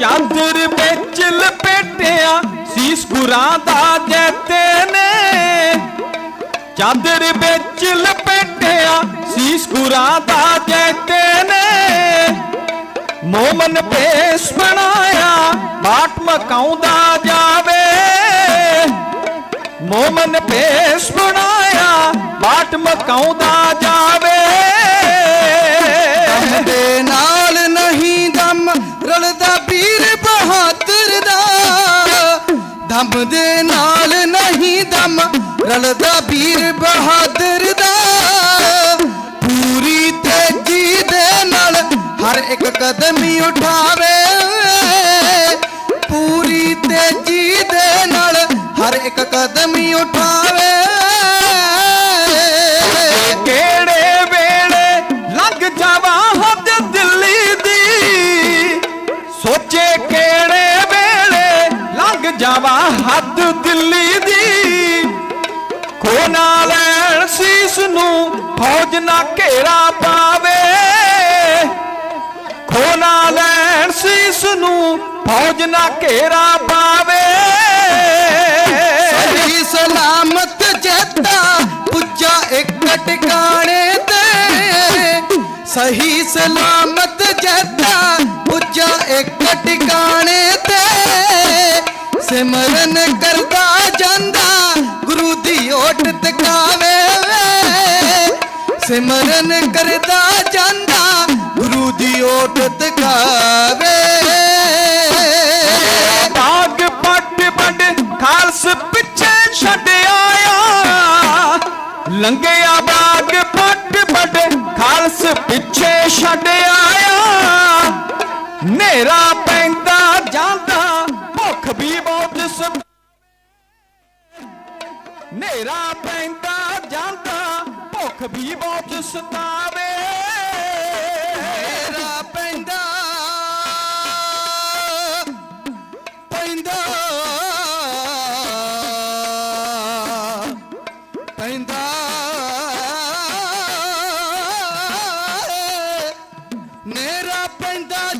ਚਾਦਰ ਵਿੱਚ ਲਪੇਟਿਆ ਸੀਸ ਗੁਰਾਂ ਦਾ ਜੈਤੇ ਨੇ। ਚਾਦਰ ਵਿੱਚ ਲਪੇਟਿਆ ਸੀਸ ਗੁਰਾਂ ਦਾ ਜੈਤੇ ਨੇ। ਮੋਮਨ ਭੇਸ ਬਣਾਇਆ ਬਾਟ ਮਕਾਉਂਦਾ ਜਾਵੇ। ਮੋਮਨ ਭੇਸ ਬਣਾਇਆ ਬਾਟ ਮਕਾਉਂਦਾ ਜਾਵੇ। ਦਮ ਦੇ ਨਾਲ ਨਹੀਂ ਦਮ, ਰਲਦਾ ਵੀਰ ਬਹਾਦਰ ਦਾ। ਪੂਰੀ ਤੇਜ਼ੀ ਦੇ ਨਾਲ ਹਰ ਇੱਕ ਕਦਮ ਹੀ ਉਠਾਵੇ। ਪੂਰੀ ਤੇਜ਼ੀ ਦੇ ਨਾਲ ਹਰ ਇੱਕ ਕਦਮ ਹੀ ਉਠਾਵੇ। ਕਿਹੜੇ ਵੇਲੇ ਲੱਗ ਜਾਵਾਂ ਹੱਦ ਦਿੱਲੀ ਦੀ? ਸੋਚੇ ਕਿਹੜੇ ਜਾਵਾ ਹੱਦ ਦਿੱਲੀ ਦੀ। ਖੋ ਨਾ ਲੈਣ ਸੀਸ ਨੂੰ, ਫੌਜ ਨਾ ਘੇਰਾ ਪਾਵੇ। ਖੋ ਨਾ ਲੈਣ ਸੀਸ ਨੂੰ, ਫੌਜ ਨਾ ਘੇਰਾ ਪਾਵੇ। ਸਹੀ ਸਲਾਮਤ ਜੱਤਾ ਪੁੱਜਾ ਇੱਕ ਟਿਕਾਣੇ ਤੇ। ਸਹੀ ਸਲਾਮਤ ਜੱਤਾ ਪੁੱਜਾ ਇੱਕ ਟਿਕਾਣੇ ਤੇ। ਸਿਮਰਨ ਕਰਦਾ ਜਾਂਦਾ, ਗੁਰੂ ਦੀ ਓਟ ਤਕਾਵੇ ਸਿਮਰਨ ਕਰਦਾ ਜਾਂਦਾ, ਗੁਰੂ ਦੀ ਓਟ ਤਕਾਵੇ ਬਾਗ ਪੱਟ ਵੱਡ ਖਾਲਸ ਪਿੱਛੇ ਛੱਡ ਆਇਆ। ਲੰਗਿਆ ਬਾਗ ਪੱਟ ਵੱਡ ਖਾਲਸ ਪਿੱਛੇ ਛੱਡ ਆਇਆ। ਨੇਰਾ ਪੈਂਦਾ ਜਾਂਦਾ, ਭੁੱਖ ਵੀ ਸੂਰਜ ਨੇਰਾ ਪੈਂਦਾ ਜਾਂਦਾ ਭੁੱਖ ਵੀ ਬਹੁਤ ਸਤਾਵੇ। ਨੇਰਾ ਪੈਂਦਾ ਪੈਂਦਾ ਪੈਂਦਾ। ਨੇਰਾ ਪੈਂਦਾ